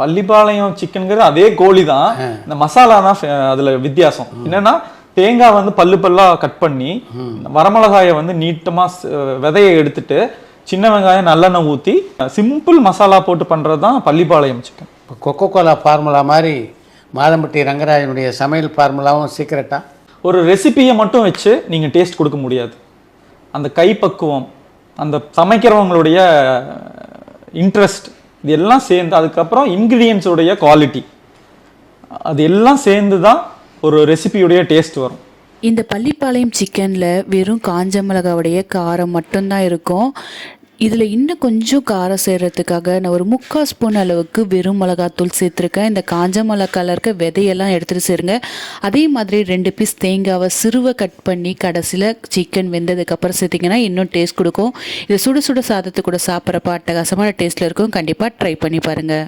பள்ளிப்பாளையம் சிக்கனுங்கிறது அதே கோழி தான் இந்த மசாலா தான் அதுல வித்தியாசம். என்னன்னா தேங்காய் வந்து பல்லு பல்லா கட் பண்ணி வரமிளகாயை வந்து நீட்டமா விதையை எடுத்துட்டு சின்ன வெங்காயம் நல்லெண்ணெய் ஊத்தி சிம்பிள் மசாலா போட்டு பண்றது தான் பள்ளிப்பாளையம் சிக்கன். இப்போ கொக்கோ கோலா ஃபார்முலா மாதிரி மாதம்பட்டி ரங்கராஜனுடைய சமையல் ஃபார்முலாவும் சீக்கிரட்டா ஒரு ரெசிபியை மட்டும் வச்சு நீங்க டேஸ்ட் கொடுக்க முடியாது. அந்த கைப்பக்குவம் அந்த சமைக்கிறவங்களுடைய இன்ட்ரெஸ்ட் இது எல்லாம் சேர்ந்து அதுக்கப்புறம் இன்க்ரீடியன்ஸோடைய குவாலிட்டி அது எல்லாம் சேர்ந்து தான் ஒரு ரெசிபியுடைய டேஸ்ட் வரும். இந்த பள்ளிப்பாளையம் சிக்கனில் வெறும் காஞ்ச மிளகாவுடைய காரம் மட்டும்தான் இருக்கும். இதில் இன்னும் கொஞ்சம் காரம் சேர்கிறதுக்காக நான் ஒரு முக்கால் ஸ்பூன் அளவுக்கு வெறும் மிளகாத்தூள் சேர்த்துருக்கேன். இந்த காஞ்ச மிளகாயில் இருக்க விதையெல்லாம் எடுத்துகிட்டு சேருங்க. அதே மாதிரி ரெண்டு பீஸ் தேங்காவை சிறுவை கட் பண்ணி கடைசியில் சிக்கன் வெந்ததுக்கப்புறம் சேர்த்திங்கன்னா இன்னும் டேஸ்ட் கொடுக்கும். இது சுட சுட சாதத்து கூட சாப்பிட்றப்ப அட்டகாசமான டேஸ்ட்டில் இருக்கும். கண்டிப்பாக ட்ரை பண்ணி பாருங்கள்